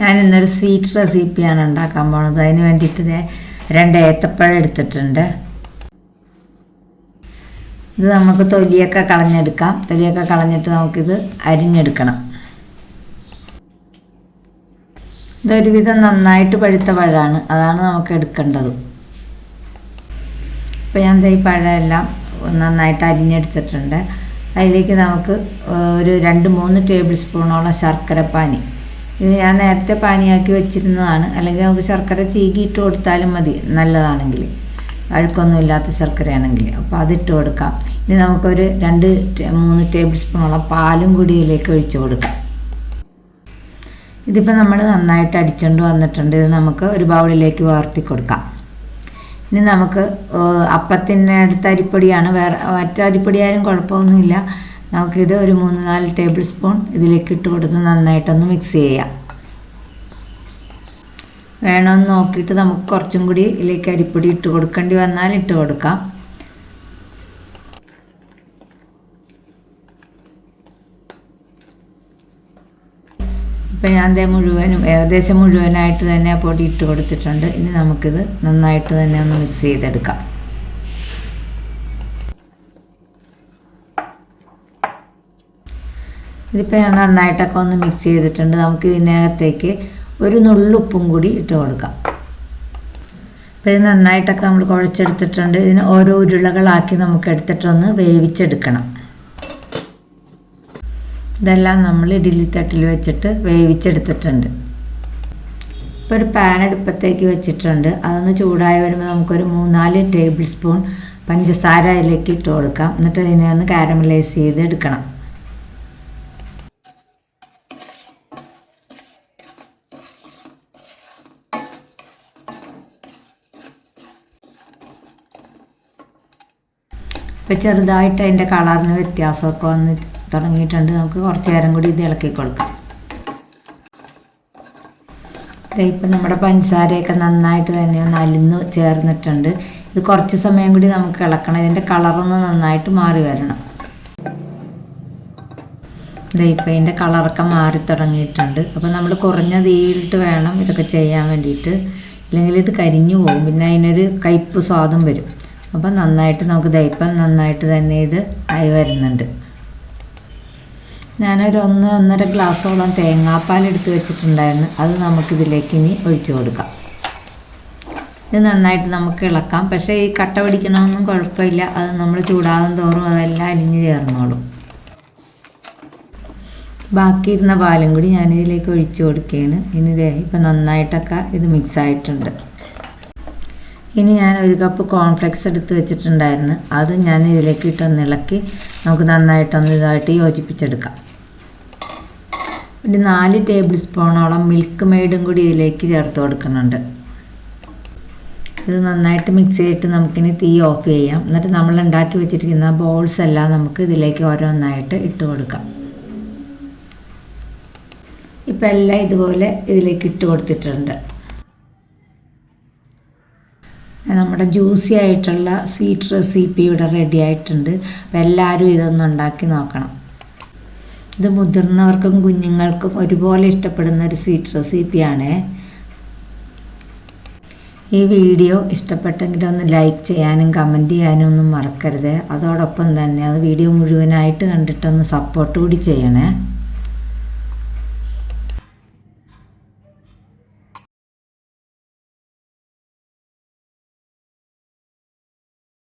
ഞാൻ ഇന്നൊരു സ്വീറ്റ് റെസിപ്പിയാണ് ഉണ്ടാക്കാൻ പോണത്. അതിന് വേണ്ടിയിട്ട് രണ്ട് ഏത്തപ്പഴം എടുത്തിട്ടുണ്ട്. ഇത് നമുക്ക് തൊലിയൊക്കെ കളഞ്ഞെടുക്കാം. തൊലിയൊക്കെ കളഞ്ഞിട്ട് നമുക്കിത് അരിഞ്ഞെടുക്കണം. ഇതൊരുവിധം നന്നായിട്ട് പഴുത്ത പഴമാണ്. അതാണ് നമുക്ക് എടുക്കേണ്ടത്. ഇപ്പോൾ ഞാൻ ഈ പഴമെല്ലാം നന്നായിട്ട് അരിഞ്ഞെടുത്തിട്ടുണ്ട്. അതിലേക്ക് നമുക്ക് ഒരു രണ്ട് മൂന്ന് ടേബിൾ സ്പൂണോളം ശർക്കരപ്പാനി. ഇത് ഞാൻ നേരത്തെ പാനിയാക്കി വെച്ചിരുന്നതാണ്. അല്ലെങ്കിൽ നമുക്ക് ശർക്കര ചീകിയിട്ട് കൊടുത്താലും മതി. നല്ലതാണെങ്കിൽ. അഴുക്കൊന്നും ഇല്ലാത്ത ശർക്കരയാണെങ്കിൽ. അപ്പോൾ അതിട്ട് കൊടുക്കാം. ഇനി നമുക്കൊരു രണ്ട് മൂന്ന് ടേബിൾ സ്പൂണോളം പാലും കൂടി ഇതിലേക്ക് ഒഴിച്ചു കൊടുക്കാം. ഇതിപ്പോൾ നമ്മൾ നന്നായിട്ട് അടിച്ചുകൊണ്ട് വന്നിട്ടുണ്ട്. ഇത് നമുക്ക് ഒരു ബൗളിലേക്ക് വാർത്തി കൊടുക്കാം. ഇനി നമുക്ക് അപ്പത്തിന്റെ അടുത്ത അരിപ്പൊടിയാണ്. വേറെ മറ്റേ അരിപ്പൊടിയായാലും കുഴപ്പമൊന്നുമില്ല. നമുക്കിത് ഒരു മൂന്ന് നാല് ടേബിൾ സ്പൂൺ ഇതിലേക്ക് ഇട്ട് കൊടുത്ത് നന്നായിട്ടൊന്ന് മിക്സ് ചെയ്യാം. വേണമെന്ന് നോക്കിയിട്ട് നമുക്ക് കുറച്ചും കൂടി ഇതിലേക്ക് അരിപ്പൊടി ഇട്ട് കൊടുക്കേണ്ടി വന്നാൽ ഇട്ട് കൊടുക്കാം. ഇപ്പം ഞാൻ ദേ മുഴുവനും ഏകദേശം മുഴുവനായിട്ട് തന്നെ പൊടി ഇട്ട് കൊടുത്തിട്ടുണ്ട്. ഇനി നമുക്കിത് നന്നായിട്ട് തന്നെ ഒന്ന് മിക്സ് ചെയ്തെടുക്കാം. ഇതിപ്പോൾ ഞാൻ നന്നായിട്ടൊക്കെ ഒന്ന് മിക്സ് ചെയ്തിട്ടുണ്ട്. നമുക്ക് ഇതിനകത്തേക്ക് ഒരു നുള്ളുപ്പും കൂടി ഇട്ട് കൊടുക്കാം. അപ്പോൾ ഇത് നന്നായിട്ടൊക്കെ നമ്മൾ കുഴച്ചെടുത്തിട്ടുണ്ട്. ഇതിന് ഓരോ ഉരുളകളാക്കി നമുക്ക് എടുത്തിട്ടൊന്ന് വേവിച്ചെടുക്കണം. ഇതെല്ലാം നമ്മൾ ഇഡ്ഡലി തട്ടിൽ വെച്ചിട്ട് വേവിച്ചെടുത്തിട്ടുണ്ട്. ഇപ്പോൾ ഒരു പാൻ അടുപ്പത്തേക്ക് വെച്ചിട്ടുണ്ട്. അതൊന്ന് ചൂടായി വരുമ്പോൾ നമുക്കൊരു മൂന്നാൽ ടേബിൾ സ്പൂൺ പഞ്ചസാര അതിലേക്ക് ഇട്ട് കൊടുക്കാം. എന്നിട്ട് ഇതിനെ ഒന്ന് കാരമലൈസ് ചെയ്ത് എടുക്കണം. ഇപ്പം ചെറുതായിട്ട് അതിന്റെ കളറിന് വ്യത്യാസമൊക്കെ വന്ന് തുടങ്ങിയിട്ടുണ്ട്. നമുക്ക് കുറച്ച് നേരം കൂടി ഇത് ഇളക്കി കൊടുക്കാം. ഇപ്പം നമ്മുടെ പഞ്ചസാരയൊക്കെ നന്നായിട്ട് തന്നെ ഒന്ന് അലിന്ന് ചേർന്നിട്ടുണ്ട്. ഇത് കുറച്ച് സമയം കൂടി നമുക്ക് ഇളക്കണം. ഇതിന്റെ കളറൊന്ന് നന്നായിട്ട് മാറി വരണം. ഇപ്പം ഇതിന്റെ കളറൊക്കെ മാറി തുടങ്ങിയിട്ടുണ്ട്. അപ്പോൾ നമ്മൾ കുറഞ്ഞ തീയിലിട്ട് വേണം ഇതൊക്കെ ചെയ്യാൻ വേണ്ടിയിട്ട്. ഇല്ലെങ്കിൽ ഇത് കരിഞ്ഞു പോകും. പിന്നെ അതിനൊരു കയ്പ്പ് സ്വാദം വരും. അപ്പം നന്നായിട്ട് നമുക്ക് ദൈപ്പം നന്നായിട്ട് തന്നെ ഇത് ആയി വരുന്നുണ്ട്. ഞാനൊരു ഒന്ന് ഒന്നര ഗ്ലാസ്സോളം തേങ്ങാപ്പാൽ എടുത്ത് വെച്ചിട്ടുണ്ടായിരുന്നു. അത് നമുക്കിതിലേക്ക് ഇനി ഒഴിച്ചു കൊടുക്കാം. ഇത് നന്നായിട്ട് നമുക്ക് ഇളക്കാം. പക്ഷേ ഈ കട്ട പിടിക്കണമെന്നും കുഴപ്പമില്ല. അത് നമ്മൾ ചൂടാകും തോറും അതെല്ലാം അലിഞ്ഞ് ചേർന്നോളും. ബാക്കി ഇരുന്ന പാലും കൂടി ഞാനിതിലേക്ക് ഒഴിച്ചു കൊടുക്കുകയാണ്. ഇനി ഇതേ ഇപ്പം നന്നായിട്ടൊക്കെ ഇത് മിക്സ് ആയിട്ടുണ്ട്. ഇനി ഞാൻ ഒരു കപ്പ് കോൺഫ്ലെക്സ് എടുത്ത് വെച്ചിട്ടുണ്ടായിരുന്നു. അത് ഞാൻ ഇതിലേക്ക് ഇട്ടൊന്ന് ഇളക്കി നമുക്ക് നന്നായിട്ടൊന്ന് ഇതായിട്ട് യോജിപ്പിച്ചെടുക്കാം. ഒരു നാല് ടേബിൾ സ്പൂണോളം മിൽക്ക് മെയ്ഡും കൂടി ഇതിലേക്ക് ചേർത്ത് കൊടുക്കുന്നുണ്ട്. ഇത് നന്നായിട്ട് മിക്സ് ചെയ്തിട്ട് നമുക്കിനി തീ ഓഫ് ചെയ്യാം. എന്നിട്ട് നമ്മൾ ഉണ്ടാക്കി വെച്ചിരിക്കുന്ന ബോൾസ് എല്ലാം നമുക്ക് ഇതിലേക്ക് ഓരോന്നായിട്ട് ഇട്ട് കൊടുക്കാം. ഇപ്പം എല്ലാം ഇതുപോലെ ഇതിലേക്ക് ഇട്ട് കൊടുത്തിട്ടുണ്ട്. നമ്മുടെ ജ്യൂസി ആയിട്ടുള്ള സ്വീറ്റ് റെസിപ്പി ഇവിടെ റെഡി ആയിട്ടുണ്ട്. അപ്പം എല്ലാവരും ഇതൊന്ന് ഉണ്ടാക്കി നോക്കണം. ഇത് മുതിർന്നവർക്കും കുഞ്ഞുങ്ങൾക്കും ഒരുപോലെ ഇഷ്ടപ്പെടുന്ന ഒരു സ്വീറ്റ് റെസിപ്പിയാണ്. ഈ വീഡിയോ ഇഷ്ടപ്പെട്ടെങ്കിൽ ഒന്ന് ലൈക്ക് ചെയ്യാനും കമന്റ് ചെയ്യാനും ഒന്നും മറക്കരുത്. അതോടൊപ്പം തന്നെ അത് വീഡിയോ മുഴുവനായിട്ട് കണ്ടിട്ടൊന്ന് സപ്പോർട്ട് കൂടി ചെയ്യണേ.